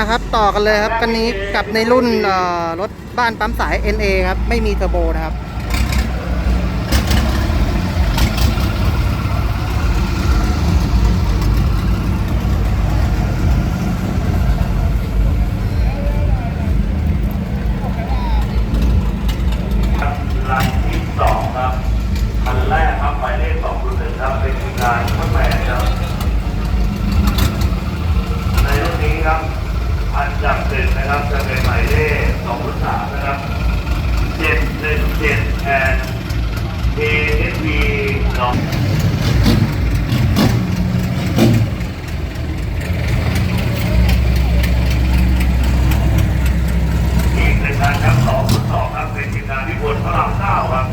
นะครับต่อกันเลยครับกันนี้กับในรุ่นรถบ้านปั๊มสาย NA ครับ ไม่มีเทอร์โบนะครับลันที่สองครับคันแรกครับหมายเลขสองรุ่นหนึ่งครับเป็นงานข้างแหวนครับ ในรุ่นนี้ครับอันดับห นะครับจะเป็นหมายเลขสองรุ่นสามนะครับเจ็ดหนึ่งเจ็ดแอนเอเอสบีสองอีกหนึ่งงานครับสองรุ่นสองครับเป็นทีมงานที่บนพระรามเก้าครับ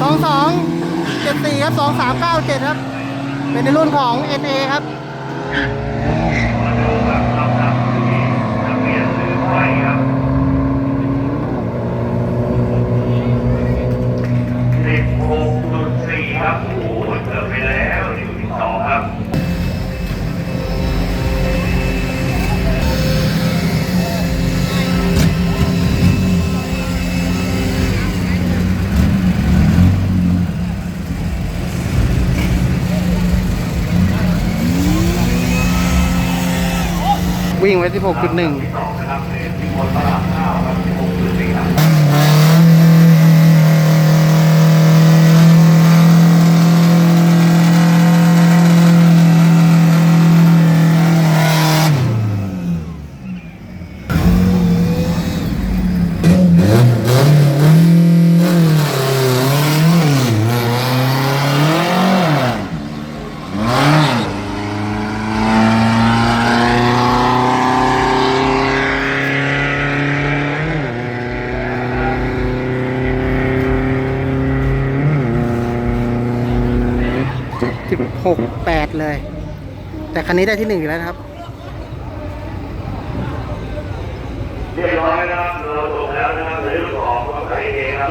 สองสองเจ็ดสี่ ครับสองสามเก้าเจ็ดครับ เป็นในรุ่นของ NA ครับ วิ่งไว้ 16.1 สิบหกแปดเลย แต่คันนี้ได้ที่หนึ่งอยู่แล้วนะครับ เรียบร้อยนะครับเราจบแล้วนะครับในเรื่องของความใส่เองครับ